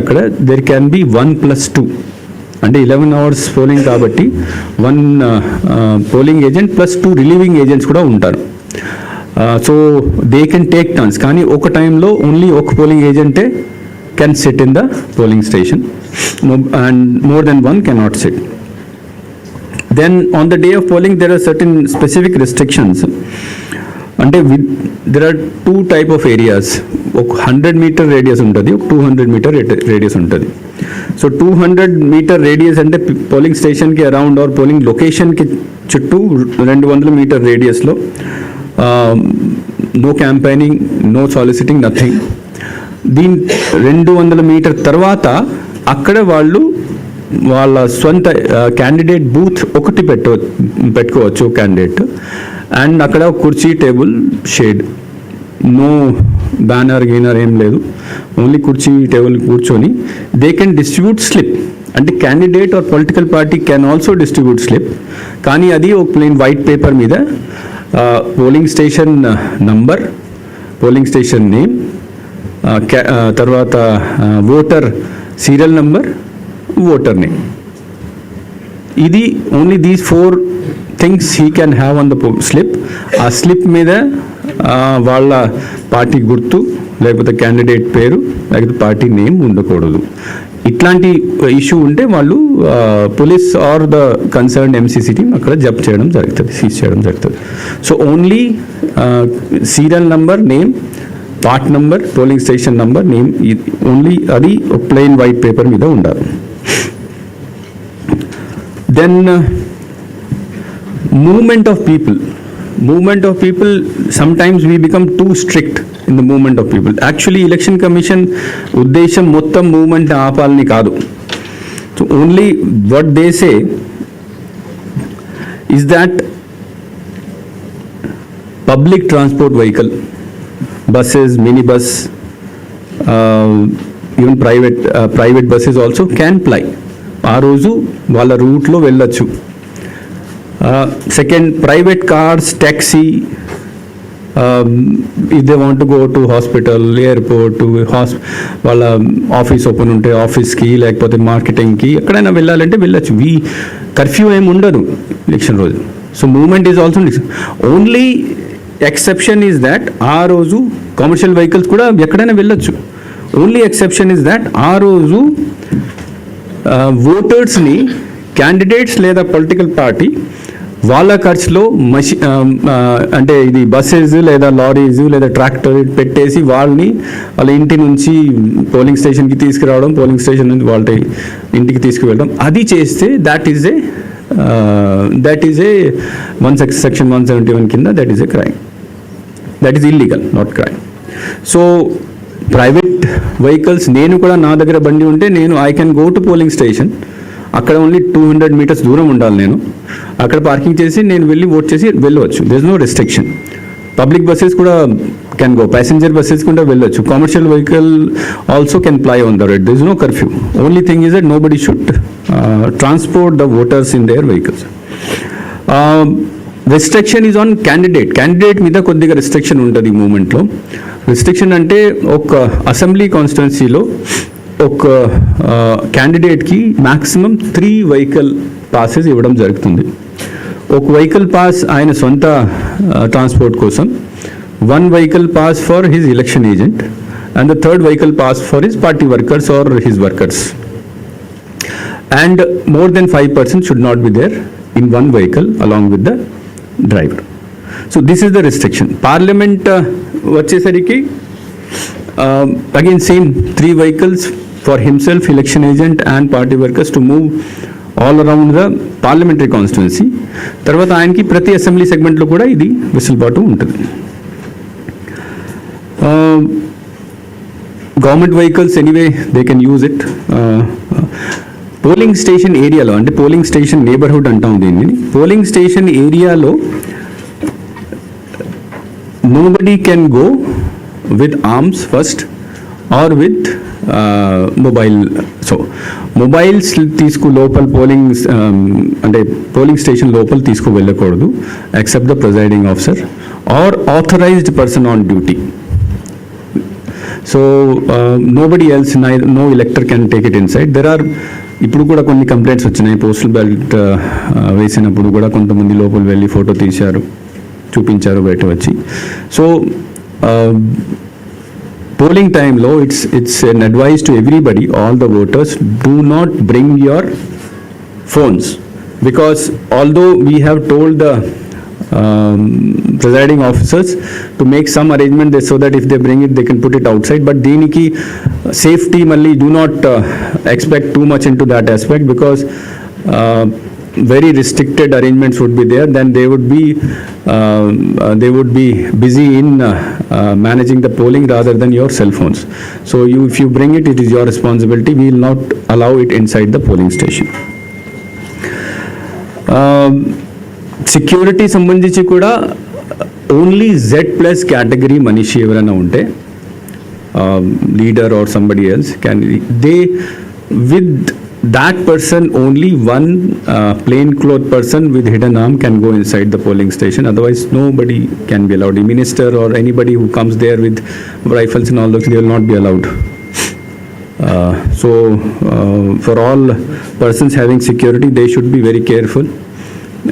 అక్కడ there can be one plus two అంటే eleven hours polling కాబట్టి one polling agent plus two relieving agents కూడా ఉంటారు. So they can take turns కానీ ఒక టైంలో ఓన్లీ ఒక polling ఏజెంటే can sit in the polling station and more than one can not sit then on the day of polling there are certain specific restrictions అంటే with there are two type of areas ఒక hundred metre radius ఉంటుంది ఒక two hundred metre radius ఉంటుంది. So two hundred meter radius అంటే polling స్టేషన్కి around or polling లొకేషన్కి చుట్టూ రెండు వందల metre రేడియస్లో no campaigning no soliciting nothing దీని రెండు వందల మీటర్ తర్వాత అక్కడ వాళ్ళు వాళ్ళ సొంత క్యాండిడేట్ బూత్ ఒకటి పెట్ట పెట్టుకోవచ్చు క్యాండిడేట్ అండ్ అక్కడ కుర్చీ టేబుల్ షేడ్. నో బ్యానర్ గీనర్ ఏం లేదు. ఓన్లీ కుర్చీ టేబుల్ కూర్చొని. దే కెన్ డిస్ట్రిబ్యూట్ స్లిప్ అంటే candidate or political party can also distribute slip కానీ అది ఒక ప్లెయిన్ వైట్ పేపర్ మీద polling station number polling station name తర్వాత voter serial number voter name ఇది only these four things he can have on the slip ఆ slip మీద వాళ్ళ party గుర్తు లేకపోతే క్యాండిడేట్ పేరు లేకపోతే పార్టీ నేమ్ ఉండకూడదు. ఇట్లాంటి ఇష్యూ ఉంటే వాళ్ళు police or the concern MCC team అక్కడ జప్ చేయడం జరుగుతుంది సీజ్ చేయడం జరుగుతుంది. So only serial number name part number polling station number name only అది ప్లెయిన్ వైట్ పేపర్ మీద ఉండాలి. Then movement of people movement of people sometimes we become too strict in the movement of people actually election commission ఉద్దేశం మొత్తం movement ఆపాలని కాదు so only what they say is that public transport vehicle buses mini bus even private private buses also can ply ఆ రోజు వాళ్ళ రూట్లో వెళ్ళొచ్చు. Second private cars taxi if they want go to hospital airport has వాళ్ళ office open ఉంటే ఆఫీస్కి లేకపోతే మార్కెటింగ్కి ఎక్కడైనా వెళ్ళాలంటే వెళ్ళచ్చు. వీ కర్ఫ్యూ ఏమి ఉండదు ఎలక్షన్ రోజు. So movement is also only exception is that ఆ రోజు కమర్షియల్ వెహికల్స్ కూడా ఎక్కడైనా వెళ్ళొచ్చు. ఓన్లీ ఎక్సెప్షన్ ఈజ్ దాట్ ఆ రోజు ఓటర్స్ని క్యాండిడేట్స్ లేదా పొలిటికల్ పార్టీ వాళ్ళ ఖర్చులో మషి అంటే ఇది బస్సెస్ లేదా లారీస్ లేదా ట్రాక్టర్ పెట్టేసి వాళ్ళని వాళ్ళ ఇంటి నుంచి పోలింగ్ స్టేషన్కి తీసుకురావడం పోలింగ్ స్టేషన్ నుంచి వాళ్ళ ఇంటికి తీసుకువెళ్ళడం. అది చేస్తే that is a that is a one section one seventy one కింద that is a crime that is illegal not crime so private vehicles నేను కూడా నా దగ్గర బండి ఉంటే నేను I can go to polling station అక్కడ ఓన్లీ టూ హండ్రెడ్ మీటర్స్ దూరం ఉండాలి నేను. అక్కడ పార్కింగ్ చేసి నేను వెళ్ళి ఓట్ చేసి వెళ్ళవచ్చు. This no restriction public buses కూడా కెన్ గో ప్యాసింజర్ బస్సెస్ కూడా వెళ్ళొచ్చు. Commercial vehicle also can ply on the road this no curfew only thing is that nobody should transport the voters in their vehicles restriction is on candidate candidate మీద కొద్దిగా restriction ఉంటుంది ఈ మూమెంట్లో restriction అంటే ఒక assembly కాన్స్టిట్యున్సీలో ఒక క్యాండిడేట్కి మ్యాక్సిమం త్రీ వెహికల్ పాసెస్ ఇవ్వడం జరుగుతుంది. ఒక వెహికల్ పాస్ ఆయన సొంత ట్రాన్స్పోర్ట్ కోసం one vehicle pass for his election agent and the third vehicle pass for his party workers or his workers and more than five person should not be there in one vehicle along with the driver so this is the restriction parliament వచ్చేసరికి again same three vehicles for himself, election agent and party workers to move all around the parliamentary constituency తర్వాత ఆయనకి ప్రతి assembly సెగ్మెంట్లో కూడా ఇది వెసులుబాటు ఉంటుంది. Government vehicles anyway they can use it polling station ఏరియాలో అంటే పోలింగ్ స్టేషన్ నేబర్హుడ్ అంటాం దీన్ని. పోలింగ్ స్టేషన్ ఏరియాలో nobody can go with arms first or with mobile so mobiles తీసుకు లోపల పోలింగ్ అంటే పోలింగ్ స్టేషన్ లోపల తీసుకు వెళ్ళకూడదు except the presiding officer or authorised person on duty. So nobody else no elector can take it inside there or ఇప్పుడు కూడా కొన్ని complaints వచ్చినాయి. పోస్టల్ బ్యాలెట్ వేసినప్పుడు కూడా కొంతమంది లోపల వెళ్ళి ఫోటో తీశారు చూపించారు బయట వచ్చి. So polling time low it's it's an advice to everybody all the voters do not bring your phones. Because although we have told the um, presiding officers to make some arrangement so that if they bring it they can put it outside but deeniki uh, safety malli do not uh, expect too much into that aspect because uh, very restricted arrangements would be there then they would be um, uh, they would be busy in uh, uh, managing the polling rather than your cell phones so you if you bring it it is your responsibility we will not allow it inside the polling station security సంబంధించి కూడా only Z plus category మనిషి ఎవరైనా ఉంటే leader or somebody else can they with that person, only one uh, plainclothes person with hidden arm can go inside the polling station. Otherwise, nobody can be allowed. A minister or anybody who comes there with rifles and all those, they will not be allowed. Uh, so, uh, for all persons having security, they should be very careful.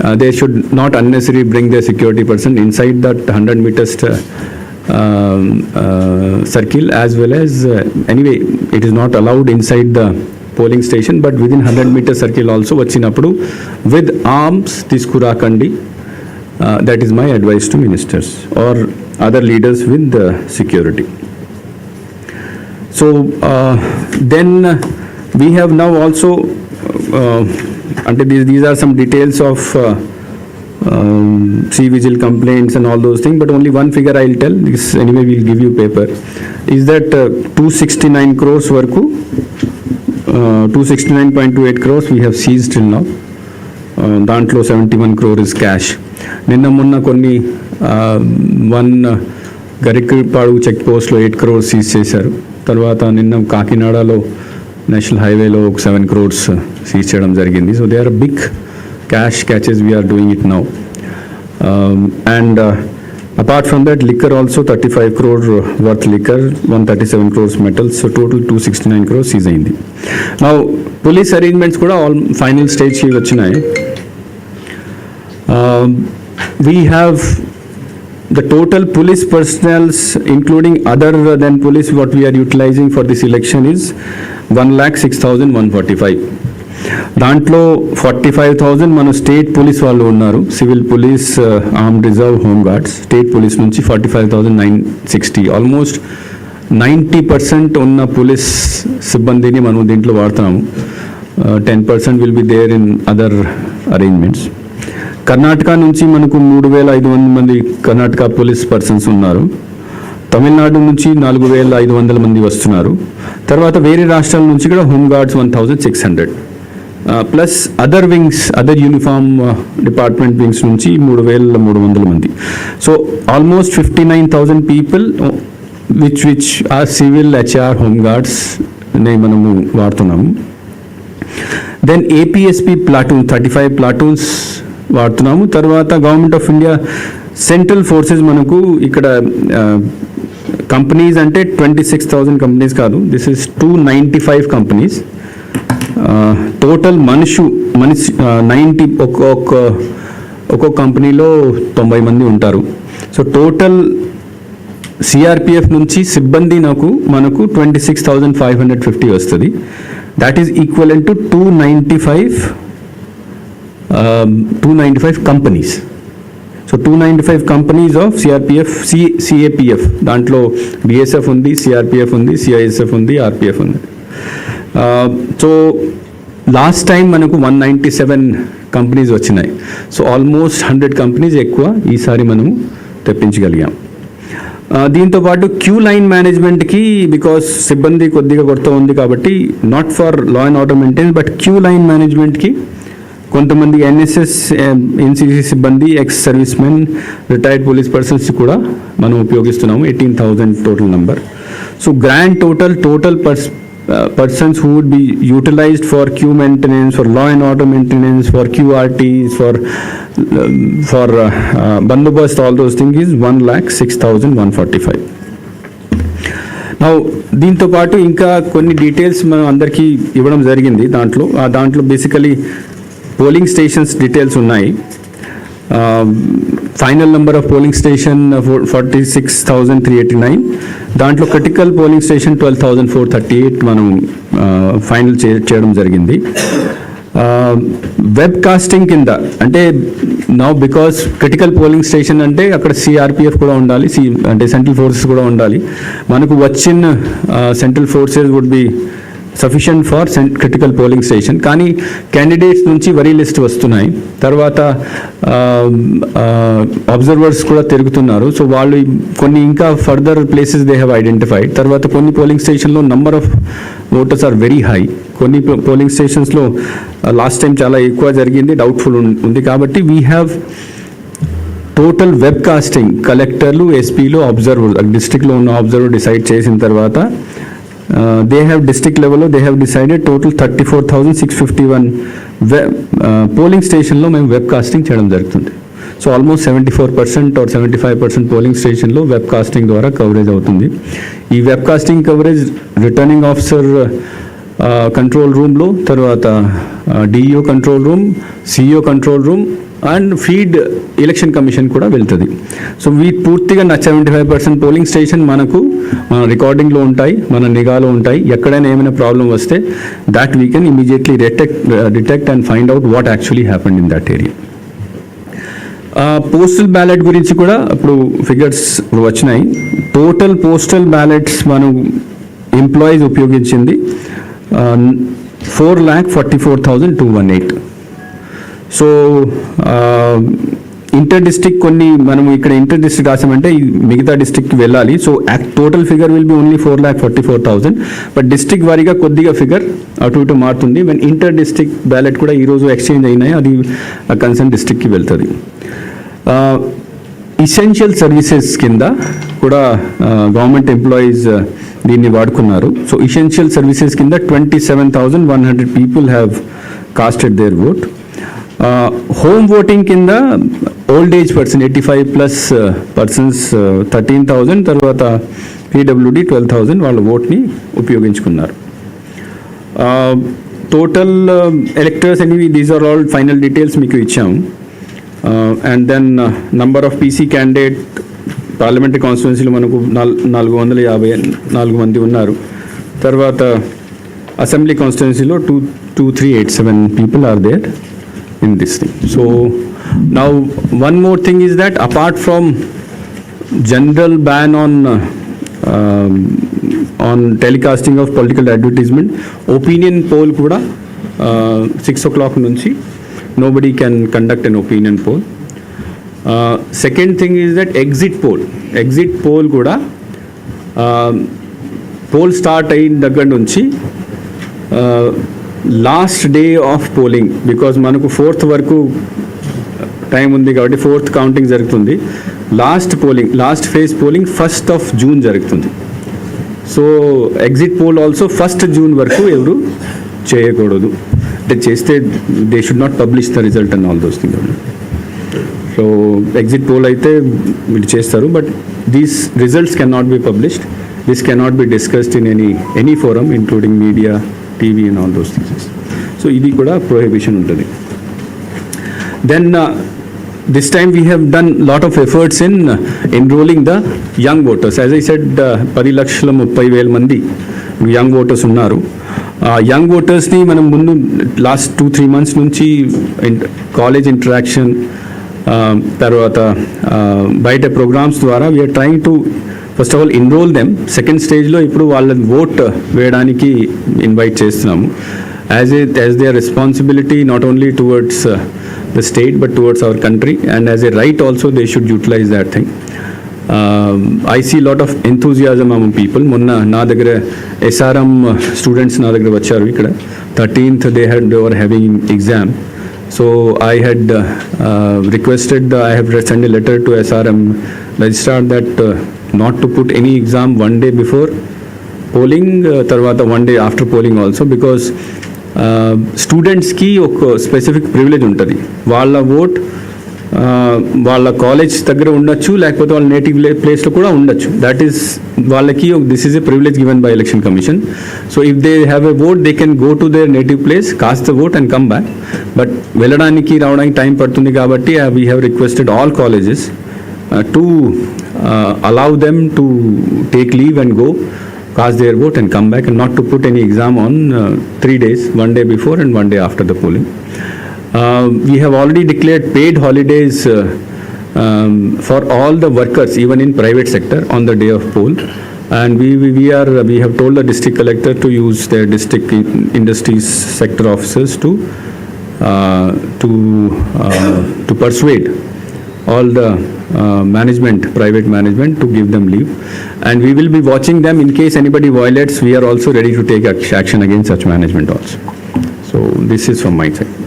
Uh, they should not unnecessarily bring their security person inside that 100 meters. Uh, um, uh, circle as well as uh, anyway it is not allowed inside the polling station, but within 100 meter circle also వచ్చినప్పుడు with arms తీసుకురాకండి Uh, That is my advice to ministers or other leaders with the security. So uh, then uh, we have now also, uh, until these, these are some details of uh, um, sea vigil complaints and all those things, but only one figure I'll tell, this anyway we'll give you paper, is that uh, 269 crores వరకు, uh, Uh, 269.28 crores we have seized till now. Uh, దాంట్లో seventy one crore is cash నిన్న మొన్న కొన్ని uh, one Garikapadu check పోస్ట్లో eight crores seize చేశారు. తర్వాత నిన్న కాకినాడలో నేషనల్ హైవేలో ఒక సెవెన్ క్రోర్స్ సీజ్ చేయడం జరిగింది. So they are big cash catches we're doing it now and apart from that liquor also thirty five crore worth liquor one thirty seven crores metals so total two sixty nine crores seize అయింది నా police arrangements కూడా all final స్టేజ్కి వచ్చినాయి Um, we have the total police personnels, including other than police, what we are utilizing for this election is one lakh six thousand one forty-five. దాంట్లో forty five thousand మన state police వాళ్ళు ఉన్నారు. Civil police uh, arm reserve home guards. State police నుంచి forty five thousand nine sixty. Almost ninety percent ఉన్న police సిబ్బందిని మనం దీంట్లో వాడుతున్నాము. Uh, ten percent will be there in other arrangements Karnataka నుంచి మనకు మూడు వేల ఐదు వందల మంది కర్ణాటక పోలీస్ పర్సన్స్ ఉన్నారు. తమిళనాడు నుంచి నాలుగు వేల ఐదు వందల మంది వస్తున్నారు. తర్వాత వేరే రాష్ట్రాల నుంచి కూడా home guards one thousand six hundred. Plus other wings other uniform department wings నుంచి మూడు వేల మూడు వందల మంది so almost fifty nine thousand people which which are civil HR home guards మనము వాడుతున్నాము. Then APSP platoon thirty five platoons వాడుతున్నాము. తర్వాత government of India central forces మనకు ఇక్కడ కంపెనీస్ అంటే ట్వంటీ సిక్స్ థౌజండ్ కంపెనీస్ కాదు. This is two ninety five companies total మనిషి మనిషి నైంటీ ఒక్కొక్క ఒక్కొక్క కంపెనీలో తొంభై మంది ఉంటారు. సో టోటల్ సిఆర్పిఎఫ్ నుంచి సిబ్బంది నాకు మనకు twenty six thousand five hundred fifty వస్తుంది. That is equal to two ninety five two ninety five companies so two ninety five companies of CRPF C CAPF దాంట్లో బిఎస్ఎఫ్ ఉంది సిఆర్పిఎఫ్ ఉంది CISF ఉంది RPF ఉంది. సో లాస్ట్ టైం మనకు one ninety seven companies వచ్చినాయి. So almost hundred companies ఎక్కువ ఈసారి మనము తెప్పించగలిగాం. దీంతోపాటు దీంతో పాటు క్యూ లైన్ మేనేజ్మెంట్కి బికాస్ సిబ్బంది కొద్దిగా కొరత ఉంది కాబట్టి not for law and order maintain but queue line మేనేజ్మెంట్కి కొంతమంది ఎన్ఎస్ఎస్ ఎన్సిసి um, సిబ్బంది ex servicemen retired police persons కూడా మనం ఉపయోగిస్తున్నాము eighteen thousand total number so grand total total purse persons who would be utilized for queue maintenance, for law and order maintenance, for QRTs, for um, for uh, uh, bandobast, all those things is one lakh six thousand one forty five. Now, దీంతో పాటు ఇంకా కొన్ని details మనం అందరికీ ఇవ్వడం జరిగింది దాంట్లో ఆ దాంట్లో బేసికలీ పోలింగ్ స్టేషన్స్ డీటెయిల్స్ ఉన్నాయి final number of polling station forty six thousand three eighty nine దాంట్లో critical polling station twelve thousand four thirty eight మనం ఫైనల్ చేయడం జరిగింది. వెబ్ కాస్టింగ్ కింద అంటే now because critical polling station అంటే అక్కడ CRPF కూడా ఉండాలి సి అంటే సెంట్రల్ ఫోర్సెస్ కూడా ఉండాలి. మనకు వచ్చిన central forces would be sufficient for critical polling station కానీ క్యాండిడేట్స్ నుంచి వరీ లిస్ట్ వస్తున్నాయి. తర్వాత అబ్జర్వర్స్ కూడా తిరుగుతున్నారు. సో వాళ్ళు కొన్ని ఇంకా further places they have identified తర్వాత కొన్ని పోలింగ్ స్టేషన్లో number of voters are very high కొన్ని పోలింగ్ స్టేషన్స్లో లాస్ట్ టైం చాలా ఎక్కువ జరిగింది డౌట్ఫుల్ ఉంది. కాబట్టి we have total web casting కలెక్టర్లు ఎస్పీలు అబ్జర్వర్ డిస్ట్రిక్ట్లో ఉన్న అబ్జర్వర్ డిసైడ్ చేసిన తర్వాత దే హ్యావ్ డిస్టిక్ లెవెల్లో they have decided total thirty four thousand six fifty one web polling స్టేషన్లో మేము వెబ్ కాస్టింగ్ చేయడం జరుగుతుంది. So almost seventy four percent or seventy five percent polling స్టేషన్లో వెబ్ కాస్టింగ్ ద్వారా coverage అవుతుంది. ఈ webcasting coverage returning officer control రూమ్లో తర్వాత DEO control room CEO control room and feed election commission కూడా వెళ్తుంది. సో వీ పూర్తిగా నా seventy five percent polling station మనకు మన రికార్డింగ్లో ఉంటాయి మన నిఘాలో ఉంటాయి. ఎక్కడైనా ఏమైనా ప్రాబ్లం వస్తే that we can immediately detect detect and find out what actually happened in that area postal ballot గురించి కూడా ఇప్పుడు ఫిగర్స్ వచ్చినాయి. టోటల్ పోస్టల్ బ్యాలెట్స్ మనం employees ఉపయోగించింది four lakh forty four thousand two one eight so inter district కొన్ని మనం ఇక్కడ inter district రాసామంటే మిగతా డిస్ట్రిక్ట్కి వెళ్ళాలి. So total figure will be only four lakh forty four thousand but district వారీగా కొద్దిగా ఫిగర్ అటు ఇటు మారుతుంది. వెన్ ఇంటర్ డిస్ట్రిక్ట్ బ్యాలెట్ కూడా ఈరోజు ఎక్స్చేంజ్ అయినాయి అది కన్సర్న్ డిస్ట్రిక్ట్కి వెళ్తుంది. ఇసెన్షియల్ సర్వీసెస్ కింద కూడా uh, గవర్నమెంట్ ఎంప్లాయీస్ uh, దీన్ని వాడుకున్నారు. సో ఇసెన్షియల్ సర్వీసెస్ కింద twenty seven thousand one hundred people have casted their vote home voting కింద old age person eighty five plus persons thirteen thousand తర్వాత PWD twelve thousand వాళ్ళ ఓట్ని ఉపయోగించుకున్నారు. Total electors అనేవి these are all final details మీకు ఇచ్చాము and then number of PC candidate parliamentary కాన్స్టిట్యున్సీలో మనకు నాలుగు వందల యాభై నాలుగు మంది ఉన్నారు. తర్వాత అసెంబ్లీ కాన్స్టిట్యున్సీలో two two three eight seven people are there in this thing so now one more thing is that apart from general ban on uh, um, on telecasting of political advertisement opinion poll కూడా six ఓ clock నుంచి nobody can conduct an opinion poll second thing is that exit poll exit poll కూడా poll start అయిన దగ్గర నుంచి last day of polling because మనకు fourth వరకు time ఉంది కాబట్టి ఫోర్త్ కౌంటింగ్ జరుగుతుంది. Last polling last phase polling first of June జరుగుతుంది. So exit poll also first June వరకు ఎవరు చేయకూడదు. అంటే చేస్తే they should not publish the result and all those thing so exit poll అయితే మీరు చేస్తారు but these results can not be published this can not be discussed in any any forum including media TV and all those things so ఇది కూడా prohibition ఉంటుంది. Then this uh, this time we have done lot of efforts in the enrolling the young voters. As i said uh, పది లక్షల ముప్పై వేల మంది young voters ఉన్నారు. Young ఓటర్స్ని మనం ముందు లాస్ట్ టూ త్రీ మంత్స్ నుంచి కాలేజ్ ఇంటరాక్షన్ um, తర్వాత బయట ప్రోగ్రామ్స్ ద్వారా we're trying to first of all enrol them second స్టేజ్లో ఇప్పుడు వాళ్ళని ఓట్ వేయడానికి ఇన్వైట్ చేస్తున్నాము. As a as they responsibility not only towards the state but towards our country and as a right also they should utilise that thing I see lot of of um people మొన్న నా దగ్గర SRM students నా దగ్గర వచ్చారు ఇక్కడ thirteenth they had over having exam so I had requested I have send a letter to SRM registrar that not to put any exam one day before polling తర్వాత one day after polling also because స్టూడెంట్స్కి ఒక specific privilege ఉంటుంది. వాళ్ళ vote వాళ్ళ college దగ్గర ఉండొచ్చు లేకపోతే వాళ్ళ నేటివ్ ప్లేస్లో కూడా ఉండొచ్చు. దట్ ఈస్ వాళ్ళకి this is a privilege given by election commission so if they have a vote they can go to their native place cast the vote and come back but వెళ్ళడానికి రావడానికి time పడుతుంది కాబట్టి we have requested all colleges to allow them to take leave and go cast their vote and come back and not to put any exam on uh, three days, one day before and one day after the polling. Uh, we have already declared paid holidays uh, um, for all the workers, even in private sector, on the day of poll. And we, we, we are, we have told the district collector to use their district industries sector officers to, uh, to, uh, to persuade all the uh, Uh, management, private management to give them leave. And we will be watching them in case anybody violates, we are also ready to take action against such management also. So this is from my side.